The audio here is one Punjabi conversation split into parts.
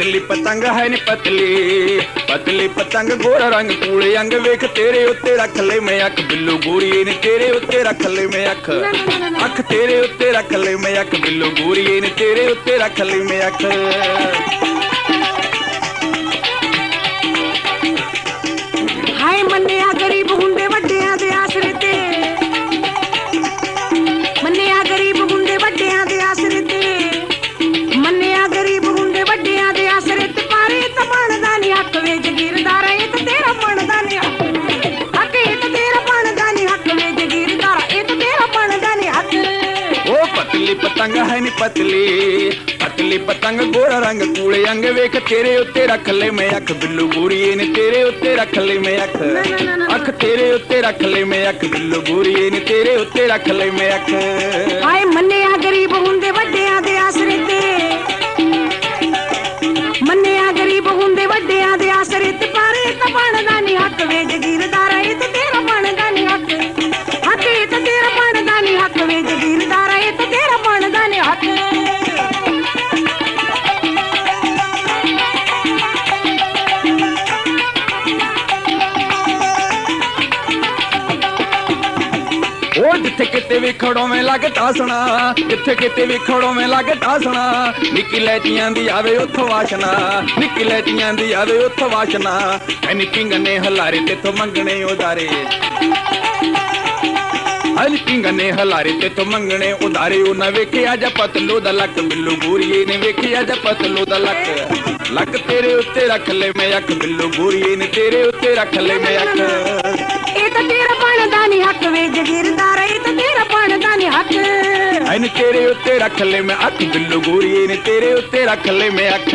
ਪਤਲੀ ਪਤੰਗ ਹੈ ਨੀ ਪਤਲੀ। ਪਤਲੀ ਪਤੰਗ ਗੋਰਾ ਰੰਗ ਕੂਲੇ ਅੰਗ ਵੇਖ ਤੇਰੇ ਉੱਤੇ ਰੱਖ ਲੈ ਮੈਂ ਅੱਖ। ਬਿੱਲੂ ਗੋਰੀਏ ਨੇ ਤੇਰੇ ਉੱਤੇ ਰੱਖ ਲੈ ਮੈਂ ਅੱਖ। ਅੱਖ ਤੇਰੇ ਉੱਤੇ ਰੱਖ ਲੈ ਮੈਂ ਅੱਖ। ਬਿੱਲੂ ਗੋਰੀਏ ਨੇ ਤੇਰੇ ਉੱਤੇ ਰੱਖ ਲੈ ਮੈਂ ਅੱਖ। ਪਤੰਗ ਹੈ ਨੀ ਪਤਲੀ ਪਤਲੀ ਪਤੰਗ ਗੋਰਾ ਰੰਗ ਕੂਲੇ ਅੰਗ ਵੇਖ ਤੇਰੇ ਉੱਤੇ ਰੱਖ ਲੈ ਮੈਂ ਅੱਖ ਬਿੱਲੂ ਗੋਰੀਏ ਨੇ ਤੇਰੇ ਉੱਤੇ ਰੱਖ ਲੈ ਮੈਂ ਅੱਖ। ਅੱਖ ਤੇਰੇ ਉੱਤੇ ਰੱਖ ਲੈ ਮੈਂ ਅੱਖ ਬਿੱਲੂ ਗੋਰੀਏ ਨੇ ਤੇਰੇ ਉੱਤੇ ਰੱਖ ਲੈ ਮੈਂ ਅੱਖ। ਹਾਏ ਮੰਨਿਆ ਗਰੀਬ ਹੁੰਦੇ ਵੱਡਿਆਂ ਦੇ ਆਸਰੇ ਤੇ। ਮੰਨਿਆ ਗਰੀਬ ਹੁੰਦੇ ਵੱਡਿਆਂ ਦੇ ਆਸਰੇ ਤੇ ਪਾਰੇ ਤਾਂ ਬਣਦਾ ਨਹੀਂ ਹੱਕ ਵੇ ਕਿਤੇ ਲੱਗ ਟਾਸਣਾ ਜਿੱਥੇ ਕਿਤੇ ਵੀ ਲੱਗ ਟਾਸਣਾ ਨਿੱਕੀ ਲੈਤੀਆਂ ਦੀ ਆਵੇ ਉੱਥੋਂ ਵਾਸ਼ਨਾ। ਨਿੱਕੀ ਲੈਤੀਆਂ ਦੀ ਆਵੇ ਉੱਥੋਂ ਵਾਸ਼ਨਾ। ਐਨੀ ਪਿੰਗਨੇ ਹਲਾਰੇ ਤੇਥੋਂ ਮੰਗਣੇ ਉਦਾਰੇ ਅਲ ਪਿੰਗਨੇ ਹਲਾਰੇ ਤੇ ਮੰਗਣੇ ਉਦਾਰੇ ਉਹ ਨਾ ਵੇਖਿਆ ਜਾਂ ਪਤਲੂ ਦਾ ਲੱਕ। ਬਿੱਲੂ ਗੂਰੀਏ ਨੇ ਵੇਖਿਆ ਜਾਂ ਪਤਲੂ ਦਾ ਲੱਕ। ਲੱਕ ਤੇਰੇ ਉੱਤੇ ਰੱਖ ਲੈ ਮੈਂ ਅੱਖ। ਬਿੱਲੂ ਗੂਰੀਏ ਨੇ ਤੇਰੇ ਉੱਤੇ ਰੱਖ ਲੈ ਮੈਂ ਅੱਖ। ਇਹ ਤਾਂ ਤੇਰਾ ਨਹੀਂ ਹੱਕ ਵੇ ਜਗੀਰਦਾਰ ਇਹ ਤਾਂ ਤੇਰਾ ਬਣਦਾ ਨਹੀਂ ਹੱਕ। ਐਨ ਤੇਰੇ ਉੱਤੇ ਰੱਖ ਲੈ ਮੈਂ ਅੱਖ, ਬਿੱਲੂ ਗੋਰੀਏ ਨੇ ਤੇਰੇ ਉੱਤੇ ਰੱਖ ਲੈ ਮੈਂ ਅੱਖ।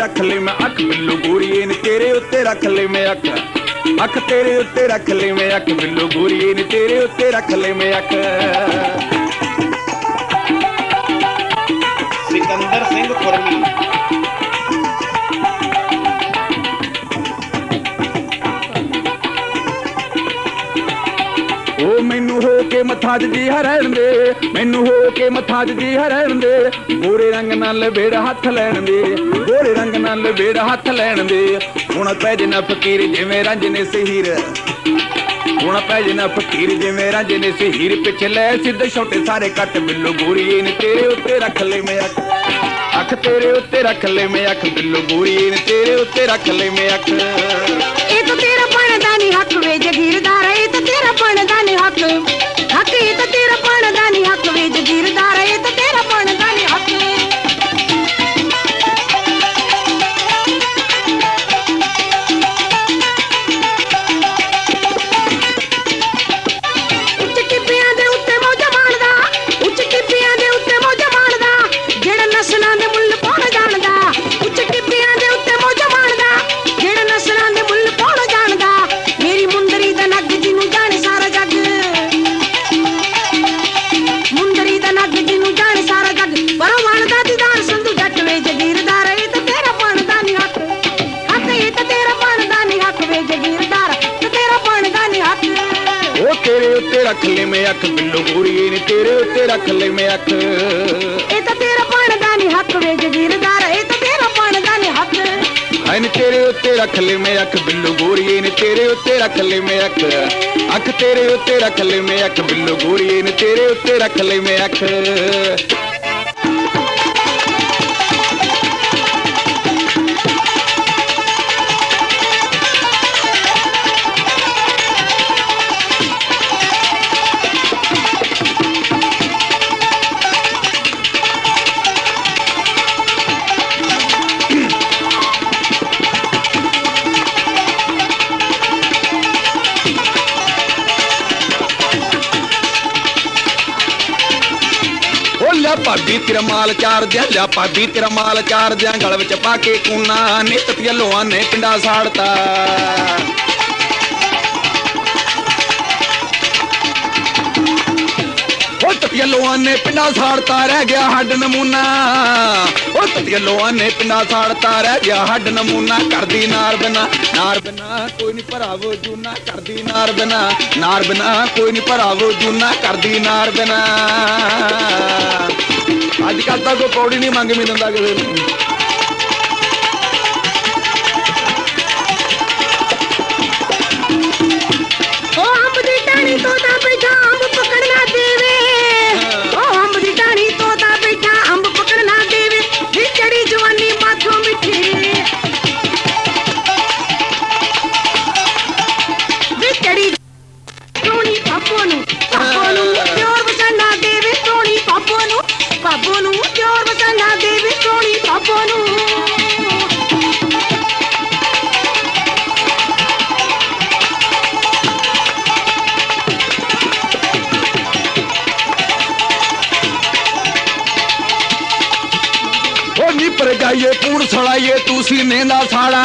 ਰੱਖ ਲੈ ਮੈਂ ਅੱਖ ਬਿੱਲੂ ਗੋਰੀਏ, ਨੇ ਤੇਰੇ ਉੱਤੇ ਰੱਖ ਲੈ ਮੈਂ ਅੱਖ। ਅੱਖ ਤੇਰੇ ਉੱਤੇ ਰੱਖ ਲੈ ਮੈਂ ਅੱਖ ਬਿੱਲੂ ਗੋਰੀਏ, ਨੇ ਤੇਰੇ ਉੱਤੇ ਰੱਖ ਲੈ ਮੈਂ ਅੱਖ। ਸਿਕੰਦਰ ਸਿੰਘ ਖੁਰਮੀ ਹੋ ਜੀ ਹਰਨ ਦੇ, ਮੈਨੂੰ ਹੋ ਕੇ ਮੱਥਾ ਜੀ ਹਰਨ ਦੇ। ਗੋਰੇ ਰੰਗ ਨਾਲ ਲਬੇੜ ਹੱਥ ਲੈਣ ਦੇ, ਗੋਰੇ ਰੰਗ ਨਾਲ ਲਬੇੜ ਹੱਥ ਲੈਣ ਦੇ। ਹੁਣ ਪੈ ਜਨਾ ਫਕੀਰ ਜਿਵੇਂ ਰੰਜ ਸਹੀਰ। ਹੁਣ ਪੈ ਜਨਾ ਫਕੀਰ ਜਿਵੇਂ ਰੰਜ ਸਹੀਰ। ਪਿੱਛੇ ਲੈ ਸਿੱਧੇ ਛੋਟੇ ਸਾਰੇ ਕੱਟ, ਬਿੱਲੋ ਗੋਰੀਏ ਨੇ ਤੇਰੇ ਉੱਤੇ ਰੱਖ ਲੈ ਮੈਂ ਅੱਖ। ਅੱਖ ਤੇਰੇ ਉੱਤੇ ਰੱਖ ਲੈ ਮੈਂ ਅੱਖ, ਬਿੱਲੋ ਗੋਰੀਏ ਨੇ ਤੇਰੇ ਉੱਤੇ ਰੱਖ ਲੈ ਮੈਂ ਅੱਖ। ਇਹ ਤਾਂ ਤੇਰਾ ਬਣਦਾ ਨਹੀਂ ਹੱਕ ਵੇ, ਜਗੀਰਦਾਰ, ਇਹ ਰੱਖ ਲੈ ਮੈਂ ਅੱਖ ਬਿੱਲੋ ਗੋਰੀਏ ਨੇ ਤੇਰੇ ਉੱਤੇ ਰੱਖ ਲੈ ਮੈਂ ਅੱਖ। ਇਹ ਤਾਂ ਤੇਰਾ ਬਣਦਾ ਨਹੀਂ ਹੱਕ ਵੇ ਜਗੀਰਦਾਰ ਇਹ ਤਾਂ ਤੇਰਾ ਬਣਦਾ ਨਹੀਂ ਹੱਕ। ਹਾਏ ਨੀ ਤੇਰੇ ਉੱਤੇ ਰੱਖ ਲੈ ਮੈਂ ਅੱਖ ਬਿੱਲੂ ਗੋਰੀਏ ਨੀ ਤੇਰੇ ਉੱਤੇ ਰੱਖ ਲੈ ਮੈਂ ਅੱਖ। ਅੱਖ ਤੇਰੇ ਉੱਤੇ ਰੱਖ ਲੈ ਮੈਂ ਅੱਖ ਬਿੱਲੂ ਗੋਰੀਏ ਨੀ ਤੇਰੇ ਉੱਤੇ ਰੱਖ ਲੈ ਮੈਂ ਅੱਖ। ਭਾਬੀ ਤੇਰਾ ਮਾਲ ਚਾਰ ਦਿਆਂ ਲਿਆ ਭਾਬੀ ਤੇਰਾ ਮਾਲ ਚਾਰ ਦਿਆਂ ਗਲ ਵਿੱਚ ਪਾ ਕੇ ਕੂਨਾ ਨਿਤ ਲੋਆਂ ਨੇ ਪਿੰਡਾ ਸਾੜਤਾ ਓ ਤਤੀਆ ਲੋਆਂ ਨੇ ਪਿੰਡਾ ਸਾੜਤਾ ਰਹਿ ਗਿਆ ਹੱਡ ਨਮੂਨਾ ਓ ਤਤੀਆ ਲੋਆਂ ਨੇ ਪਿੰਡਾ ਸਾੜਤਾ ਰਹਿ ਗਿਆ ਹੱਡ ਨਮੂਨਾ ਕਰਦੀ ਨਾਰ ਬਿਨਾ ਨਾਰ ਬਿਨਾ ਕੋਈ ਨਹੀਂ ਭਰਾਵੋ ਜੂਨਾ ਕਰਦੀ ਨਾਰ ਬਿਨਾ ਨਾਰ ਬਿਨਾ ਕੋਈ ਨਹੀਂ ਭਰਾਵੋ ਜੂਨਾ ਕਰਦੀ ਨਾਰ ਬਿਨਾ ਅੱਜ ਕੱਲ ਤਾਂ ਕੋਈ ਪੌੜੀ ਨਹੀਂ ਮੰਗ ਮਿਲਦਾ ਕਿਸੇ ਨੂੰ। ਨਿਪਰ ਜਾਈਏ ਪੂਣ ਸੜਾਈਏ ਤੂੰ ਸੀਨੇ ਦਾ ਸਾੜਾ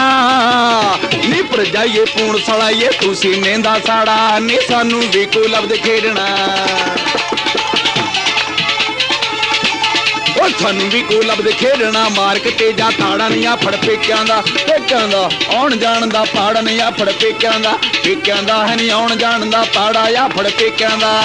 ਪੂਣ ਸੜਾਈਏ ਤੂੰ ਸੀਨੇ ਸਾੜਾ। ਨੀ ਸਾਨੂੰ ਵੀ ਕੋਈ ਲੱਭਦੇ ਖੇਡਣਾ। ਓ ਸਾਨੂੰ ਵੀ ਕੋਈ ਲੱਭਦੇ ਖੇਡਣਾ। ਮਾਰ ਤੇ ਜਾ ਤਾੜਾ ਨਹੀਂ ਆ ਫੜ ਪੇਕਿਆਂ ਦਾ ਪੇਕਿਆਂ ਦਾ, ਆਉਣ ਜਾਣ ਦਾ ਪਾੜ ਨਹੀਂ ਆ ਫੜ ਪੇਕਿਆਂ ਦਾ। ਪੇਕਿਆਂ ਦਾ ਹੈ ਨਹੀਂ ਆਉਣ ਜਾਣ ਦਾ ਪਾੜਾ ਆ ਫੜ ਪੇਕਿਆਂ ਦਾ।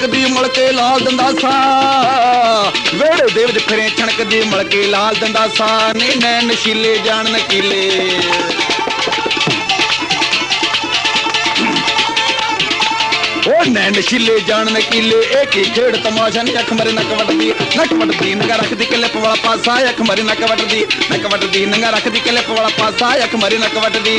ਛਣਕਦੀ ਮਲਕੇ ਲਾਲ ਦੰਦਾ ਸਾ ਵੇੜੇ ਦੇ ਵਿੱਚ ਫਿਰੇ ਛਣਕਦੀ ਮਲਕੇ ਲਾਲ ਦੰਦਾ ਸਾ ਨੀ ਨੈ ਨਸ਼ੀਲੇ ਜਾਣ ਨਕੀਲੇ। ਓ ਨੈ ਨਸ਼ੀਲੇ ਜਾਣ ਨਕੀਲੇ, ਇਹ ਕੀ ਖੇਡ ਤਮਾਸ਼ਾ? ਨੀ ਅੱਖ ਮਰੇ ਨੱਕ ਵੱਟਦੀ ਨੱਕ ਵੱਟਦੀ, ਨੰਗਾ ਰੱਖਦੀ ਕਿਲਿਪ ਵਾਲਾ ਪਾਸਾ। ਅੱਖ ਮਰੇ ਨੱਕ ਵੱਟਦੀ ਨੱਕ ਵੱਟਦੀ, ਨੰਗਾ ਰੱਖਦੀ ਕਿਲਿਪ ਵਾਲਾ ਪਾਸਾ। ਅੱਖ ਮਰੇ ਨੱਕ ਵੱਟਦੀ।